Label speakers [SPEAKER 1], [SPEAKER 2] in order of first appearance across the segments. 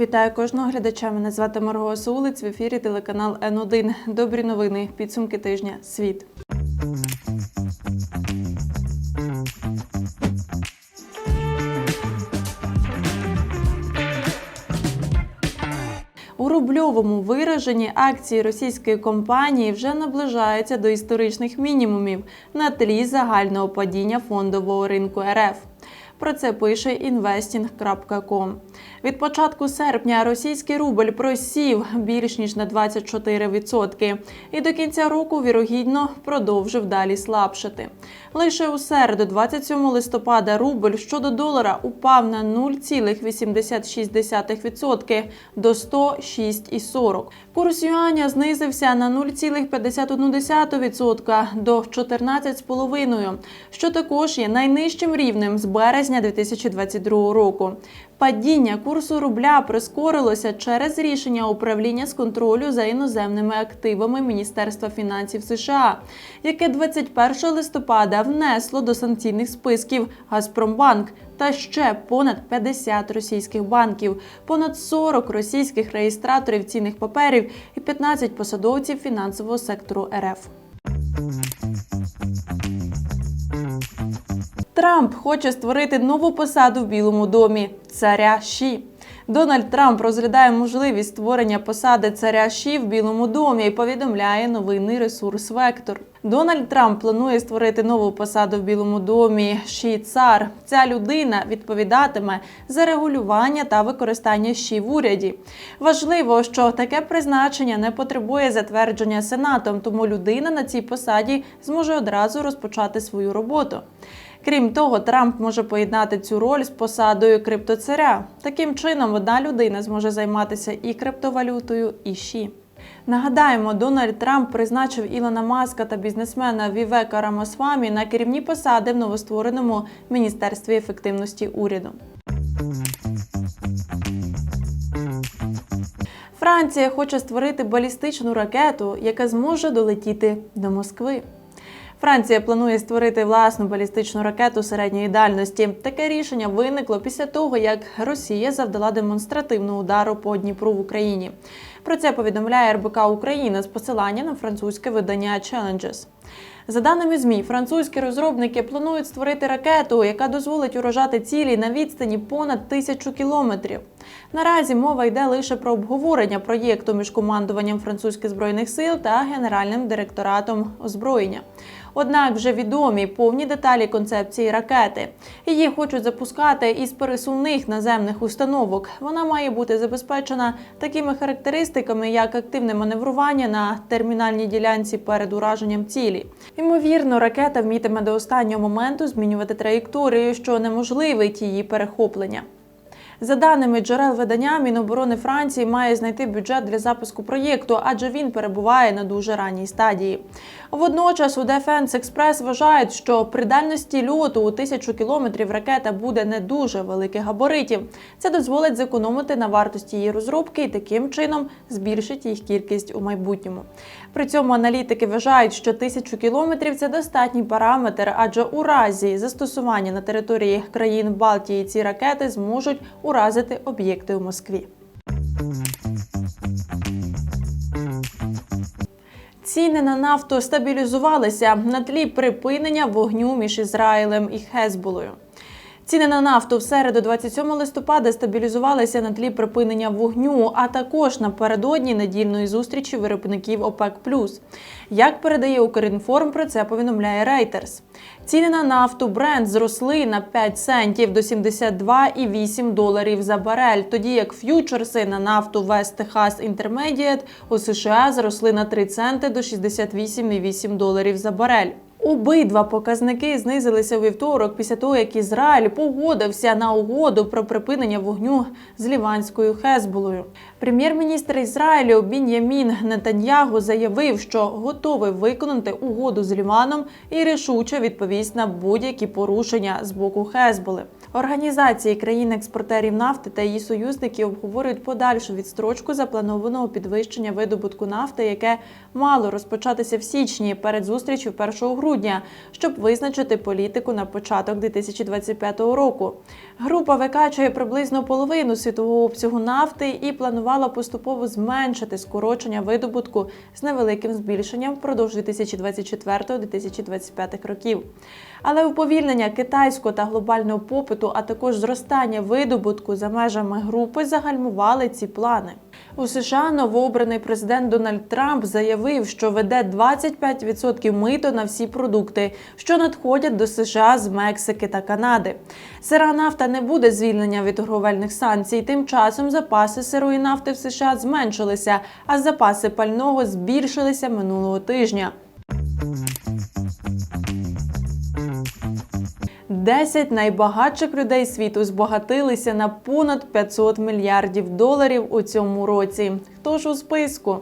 [SPEAKER 1] Вітаю кожного глядача. Мене звати Марго Сулиць в ефірі телеканал Н1. Добрі новини. Підсумки тижня. Світ. У рубльовому вираженні акції російської компанії вже наближаються до історичних мінімумів на тлі загального падіння фондового ринку РФ. Про це пише investing.com. Від початку серпня російський рубль просів більш ніж на 24%. І до кінця року, вірогідно, продовжив далі слабшати. Лише у середу, 27 листопада, рубль щодо долара упав на 0,86% до 106,40. Курс юаня знизився на 0,51% до 14,5%, що також є найнижчим рівнем з березня 2022 року. Падіння курсу рубля прискорилося через рішення управління з контролю за іноземними активами Міністерства фінансів США, яке 21 листопада внесло до санкційних списків Газпромбанк та ще понад 50 російських банків, понад 40 російських реєстраторів цінних паперів і 15 посадовців фінансового сектору РФ. Трамп хоче створити нову посаду в Білому домі царя Ші. Дональд Трамп розглядає можливість створення посади царя Ші в Білому домі і повідомляє новинний ресурс Вектор. Дональд Трамп планує створити нову посаду в Білому домі Ші цар. Ця людина відповідатиме за регулювання та використання щі в уряді. Важливо, що таке призначення не потребує затвердження сенатом, тому людина на цій посаді зможе одразу розпочати свою роботу. Крім того, Трамп може поєднати цю роль з посадою криптоцаря. Таким чином, одна людина зможе займатися і криптовалютою, і щі. Нагадаємо, Дональд Трамп призначив Ілона Маска та бізнесмена Вівека Рамосвамі на керівні посади в новоствореному міністерстві ефективності уряду. Франція хоче створити балістичну ракету, яка зможе долетіти до Москви. Франція планує створити власну балістичну ракету середньої дальності. Таке рішення виникло після того, як Росія завдала демонстративну удару по Дніпру в Україні. Про це повідомляє РБК Україна з посилання на французьке видання Challenges. За даними ЗМІ, французькі розробники планують створити ракету, яка дозволить уражати цілі на відстані понад тисячу кілометрів. Наразі мова йде лише про обговорення проєкту між командуванням французьких збройних сил та генеральним директоратом озброєння. Однак вже відомі повні деталі концепції ракети. Її хочуть запускати із пересувних наземних установок. Вона має бути забезпечена такими характеристиками, як активне маневрування на термінальній ділянці перед ураженням цілі. Ймовірно, ракета вмітиме до останнього моменту змінювати траєкторію, що неможливить її перехоплення. За даними джерел видання, Міноборони Франції має знайти бюджет для запуску проєкту, адже він перебуває на дуже ранній стадії. Водночас у Defense Express вважають, що при дальності льоту у тисячу кілометрів ракета буде не дуже великих габаритів. Це дозволить зекономити на вартості її розробки і таким чином збільшить їх кількість у майбутньому. При цьому аналітики вважають, що тисячу кілометрів це достатній параметр, адже у разі застосування на території країн Балтії ці ракети зможуть уразити об'єкти у Москві. Ціни на нафту стабілізувалися на тлі припинення вогню між Ізраїлем і Хезболою. Ціни на нафту в середу, 27 листопада, стабілізувалися на тлі припинення вогню, а також напередодні недільної зустрічі виробників ОПЕК+. Як передає Укрінформ, про це повідомляє Reuters. Ціни на нафту Brent зросли на 5 центів до 72,8 доларів за барель, тоді як ф'ючерси на нафту West Texas Intermediate у США зросли на 3 центи до 68,8 доларів за барель. Обидва показники знизилися у вівторок після того, як Ізраїль погодився на угоду про припинення вогню з ліванською Хезболою. Прем'єр-міністр Ізраїлю Бін'ямін Нетаньягу заявив, що готовий виконати угоду з Ліваном і рішуче відповість на будь-які порушення з боку Хезболи. Організації країн-експортерів нафти та її союзники обговорюють подальшу відстрочку запланованого підвищення видобутку нафти, яке мало розпочатися в січні перед зустрічю 1 грудня, щоб визначити політику на початок 2025 року. Група викачує приблизно половину світового обсягу нафти і планувала поступово зменшити скорочення видобутку з невеликим збільшенням впродовж 2024-2025 років. Але уповільнення китайського та глобального попиту, а також зростання видобутку за межами групи загальмували ці плани. У США новообраний президент Дональд Трамп заявив, що веде 25% мито на всі продукти, що надходять до США з Мексики та Канади. Сира нафта не буде звільнення від торговельних санкцій. Тим часом запаси сирої нафти в США зменшилися, а запаси пального збільшилися минулого тижня. 10 найбагатших людей світу збагатилися на понад 500 мільярдів доларів у цьому році. Хто ж у списку?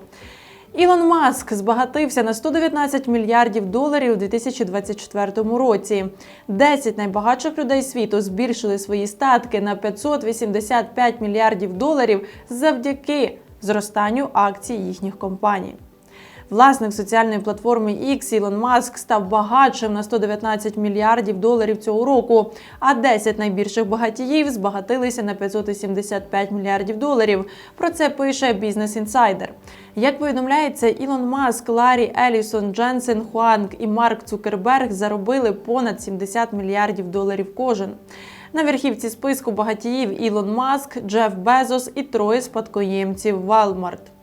[SPEAKER 1] Ілон Маск збагатився на 119 мільярдів доларів у 2024 році. 10 найбагатших людей світу збільшили свої статки на 585 мільярдів доларів завдяки зростанню акцій їхніх компаній. Власник соціальної платформи X Ілон Маск став багатшим на 119 мільярдів доларів цього року. А 10 найбільших багатіїв збагатилися на 575 мільярдів доларів. Про це пише Бізнес Інсайдер. Як повідомляється, Ілон Маск, Ларі Елісон, Дженсен Хуанг і Марк Цукерберг заробили понад 70 мільярдів доларів кожен. На верхівці списку багатіїв Ілон Маск, Джеф Безос і троє спадкоємців Walmart.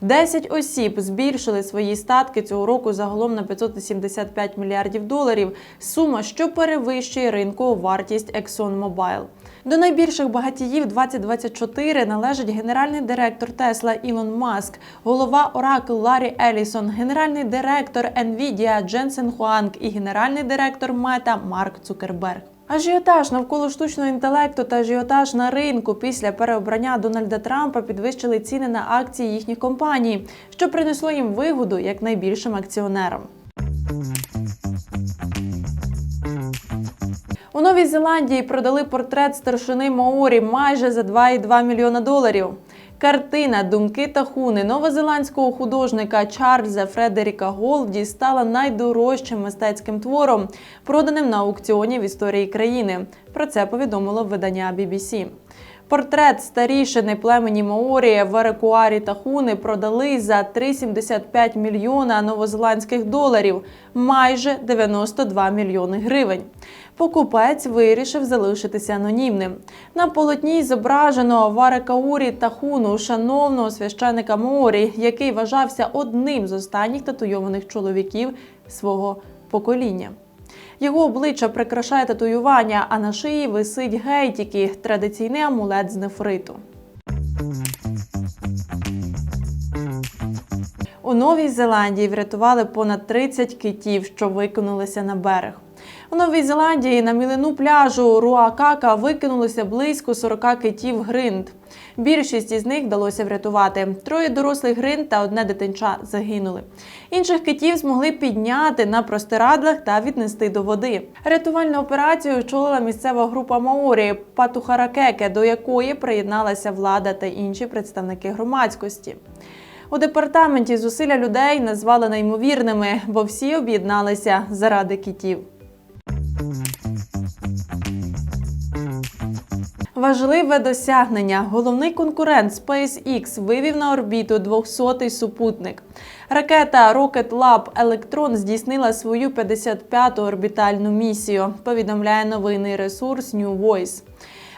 [SPEAKER 1] 10 осіб збільшили свої статки цього року загалом на 575 мільярдів доларів. Сума, що перевищує ринкову вартість ExxonMobil. До найбільших багатіїв 2024 належить генеральний директор Тесла Ілон Маск, голова Oracle Ларі Елісон, генеральний директор Nvidia Дженсен Хуанг і генеральний директор Мета Марк Цукерберг. Ажіотаж навколо штучного інтелекту та ажіотаж на ринку після переобрання Дональда Трампа підвищили ціни на акції їхніх компаній, що принесло їм вигоду як найбільшим акціонерам. У Новій Зеландії продали портрет старшини Маорі майже за 2,2 мільйона доларів. Картина Думки та хуни новозеландського художника Чарльза Фредеріка Голді стала найдорожчим мистецьким твором, проданим на аукціоні в історії країни. Про це повідомило видання BBC. Портрет старішини племені Маорі в Арекуарі та Хуни продали за 3,75 мільйона новозеландських доларів, майже 92 мільйони гривень. Покупець вирішив залишитися анонімним. На полотні зображено Варекаурі та Хуну, шановного священика Маорі, який вважався одним з останніх татуйованих чоловіків свого покоління. Його обличчя прикрашає татуювання, а на шиї висить гейтіки – традиційний амулет з нефриту. У Новій Зеландії врятували понад 30 китів, що викинулися на берег. У Новій Зеландії на мілину пляжу Руакака викинулося близько 40 китів гринд. Більшість із них вдалося врятувати. Троє дорослих гринд та одне дитинча загинули. Інших китів змогли підняти на простирадлах та віднести до води. Рятувальну операцію очолила місцева група Маорі Патухаракеке, до якої приєдналася влада та інші представники громадськості. У департаменті зусилля людей назвали неймовірними, бо всі об'єдналися заради китів. Важливе досягнення. Головний конкурент SpaceX вивів на орбіту 200-й супутник. Ракета Rocket Lab Electron здійснила свою 55-ту орбітальну місію. Повідомляє новинний ресурс New Voice.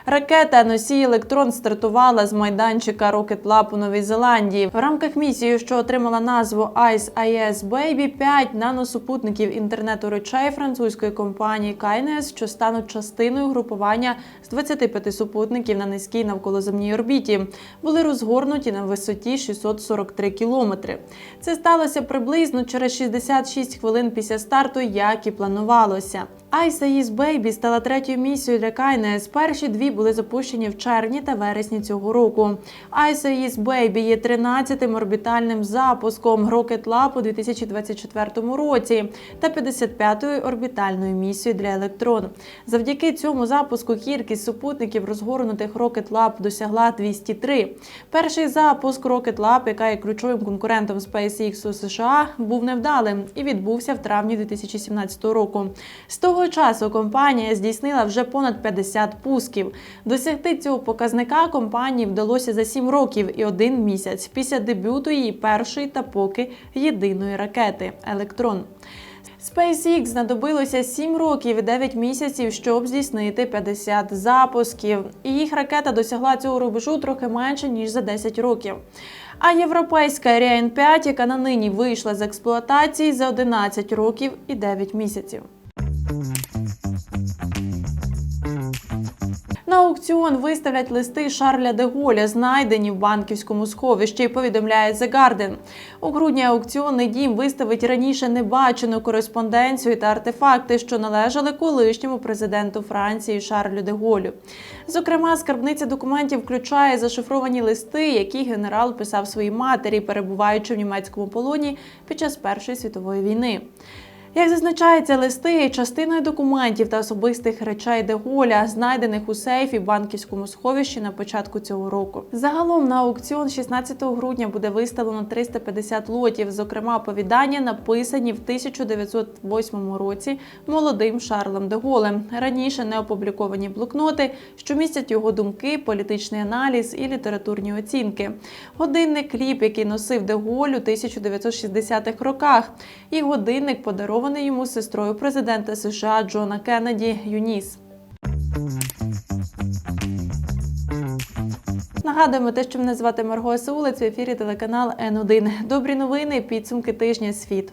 [SPEAKER 1] Ракета носій електрон стартувала з майданчика Rocket Lab у Новій Зеландії. В рамках місії, що отримала назву Ice IS Baby, 5 наносупутників інтернету речей французької компанії Kines, що стануть частиною групування з 25 супутників на низькій навколоземній орбіті, були розгорнуті на висоті 643 кілометри. Це сталося приблизно через 66 хвилин після старту, як і планувалося. Ice Baby стала третьою місією для Кайнес. Перші дві були запущені в червні та вересні цього року. Ice Baby є 13-тим орбітальним запуском Rocket Lab у 2024 році та 55-ю орбітальною місією для електрон. Завдяки цьому запуску кількість супутників розгорнутих Rocket Lab досягла 203. Перший запуск Rocket Lab, яка є ключовим конкурентом SpaceX у США, був невдалим і відбувся в травні 2017 року. З того часу компанія здійснила вже понад 50 пусків. Досягти цього показника компанії вдалося за 7 років і один місяць після дебюту її першої та поки єдиної ракети Електрон. SpaceX знадобилося 7 років і 9 місяців, щоб здійснити 50 запусків. І їх ракета досягла цього рубежу трохи менше ніж за 10 років. А європейська Ariane 5, яка на нині вийшла з експлуатації за 11 років і 9 місяців. На аукціон виставлять листи Шарля де Голля, знайдені в банківському сховищі, повідомляє The Guardian. У грудні аукціонний дім виставить раніше небачену кореспонденцію та артефакти, що належали колишньому президенту Франції Шарлю де Голлю. Зокрема, скарбниця документів включає зашифровані листи, які генерал писав своїй матері, перебуваючи в німецькому полоні під час Першої світової війни. Як зазначається, листи частиною документів та особистих речей Деголя, знайдених у сейфі банківському сховищі на початку цього року. Загалом на аукціон 16 грудня буде виставлено 350 лотів, зокрема оповідання, написані в 1908 році молодим Шарлем Деголем. Раніше не опубліковані блокноти, що містять його думки, політичний аналіз і літературні оцінки. Годинник кліп, який носив Деголь у 1960-х роках, і годинник подарований йому сестрою президента США Джона Кеннеді Юніс. Нагадуємо те, що мене звати Марго Саулець в ефірі телеканал Н1. Добрі новини, підсумки тижня світ.